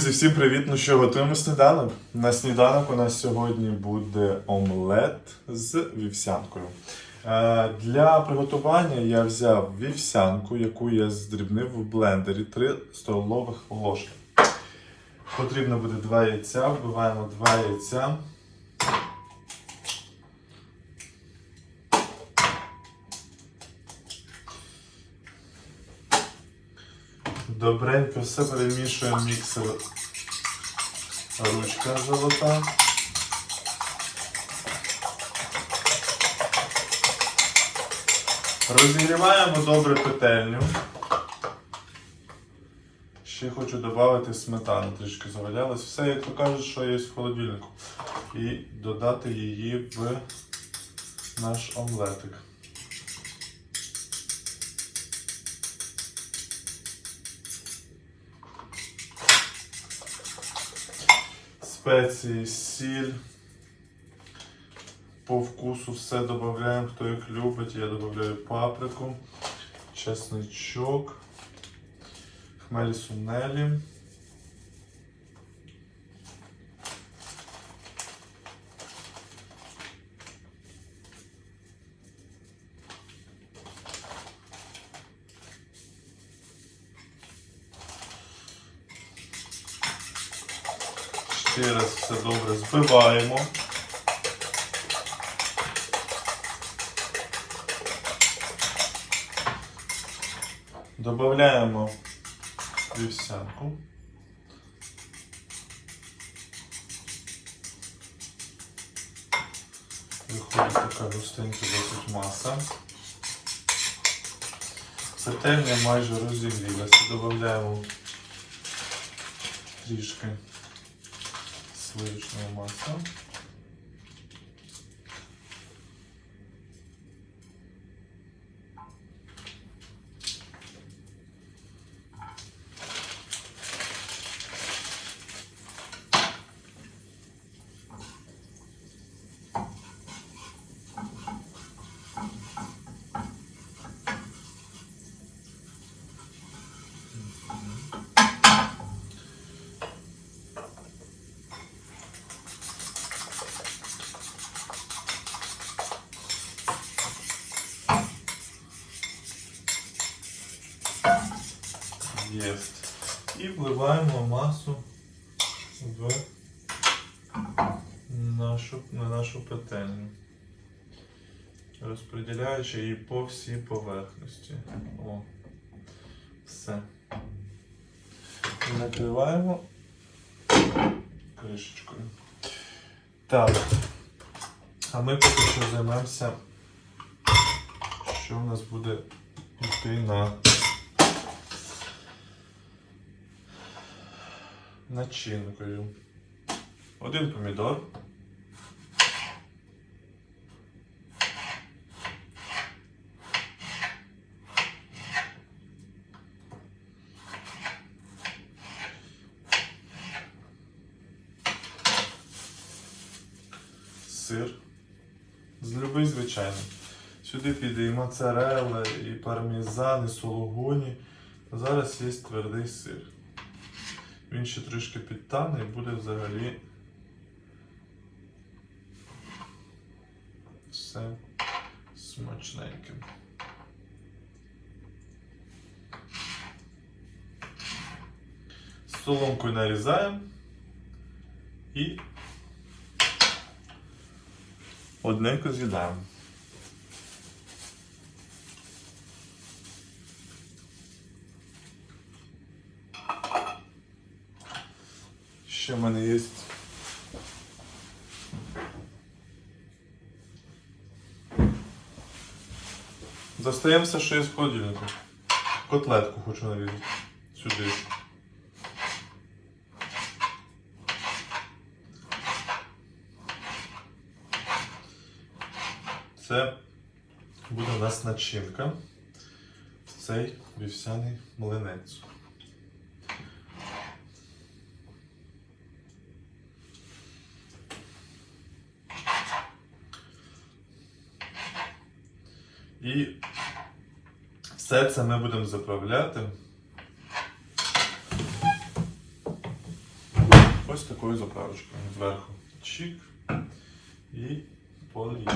Друзі, всім привіт! Ну що, готуємо сніданок. На сніданок у нас сьогодні буде омлет з вівсянкою. Е, Для приготування я взяв вівсянку, яку я здрібнив в блендері 3 столових ложки. Потрібно буде 2 яйця, вбиваємо 2 яйця. Добренько все перемішуємо міксер. Ручка золота. Розігріваємо добре петельню. Ще хочу додати сметану, трішки завалялась. Все, як то кажуть, що є в холодильнику. І додати її в наш омлетик. Спеції, сіль. По вкусу все додаємо, хто як любить. Я додаю паприку, чесничок, хмелі сунелі. Ще раз все добре збиваємо. Добавляємо вівсянку. Виходить така густенька досить маса. Петельня майже розігрілася. Додаємо трішки сливочного масла. Єсть. І вливаємо масу в нашу, на нашу петельню, розподіляючи її по всій поверхності. О, все. Накриваємо кришечкою. Так. А ми поки що займемося, що в нас буде йти на начинкою. Один помідор. Сир. З любий звичайний. Сюди піде і моцарелла, і пармезан, і сологуні. Зараз є твердий сир. Він ще трішки підтане і буде взагалі все смачненьким. Соломкою нарізаємо і одненько з'їдаємо. Ще в мене є. Достаємо що є з холодильника. Котлетку хочу нарізати. Сюди. Це буде у нас начинка в цей вівсяний млинець. І все це ми будемо заправляти ось такою заправочкою. Зверху чик і поліємо.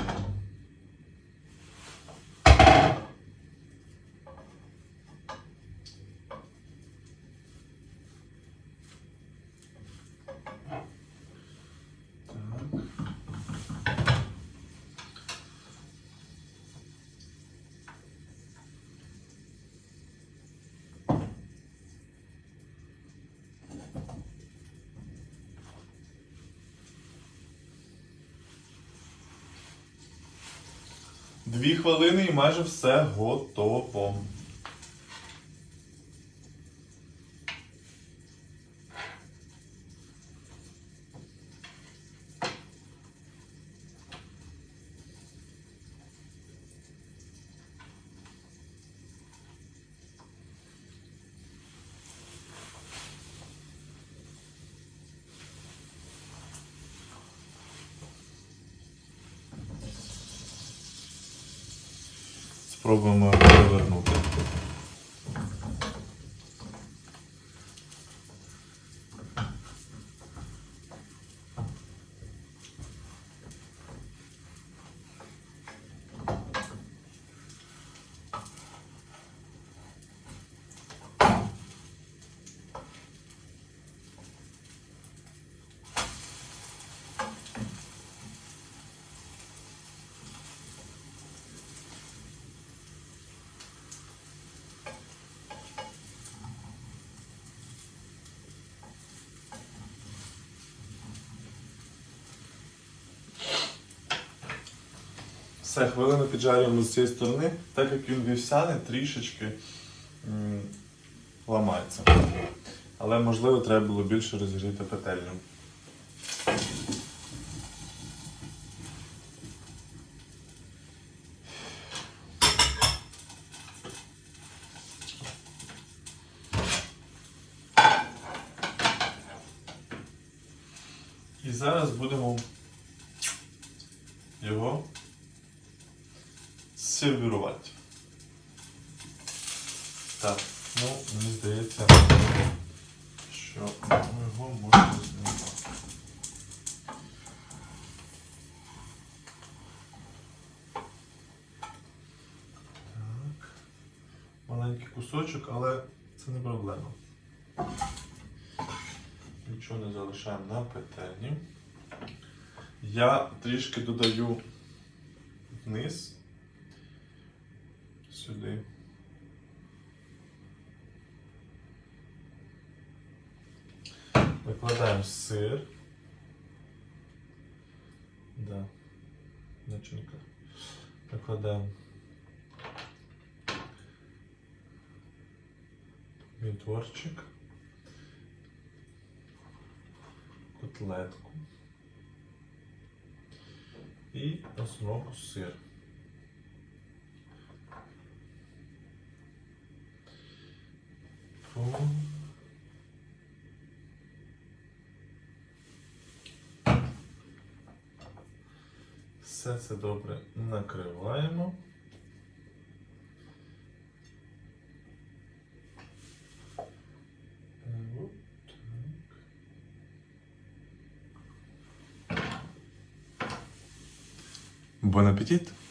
Дві хвилини і майже все готово. Спробуємо перевернути. Все, хвилину піджарюємо з цієї сторони, так як він вівсяний, трішечки м, ламається. Але можливо треба було більше розігріти петельню. І зараз будемо його сервірувати. Так, ну, мені здається, що ми його можна знімати. Так. Маленький кусочок, але це не проблема. Нічого не залишаємо на петельні. Я трішки додаю вниз сюди. Викладаємо сир. Да. Начинка. Викладаємо відворчик. Котлетку. І основку сир. Все це добре накриваємо. Бон апетит!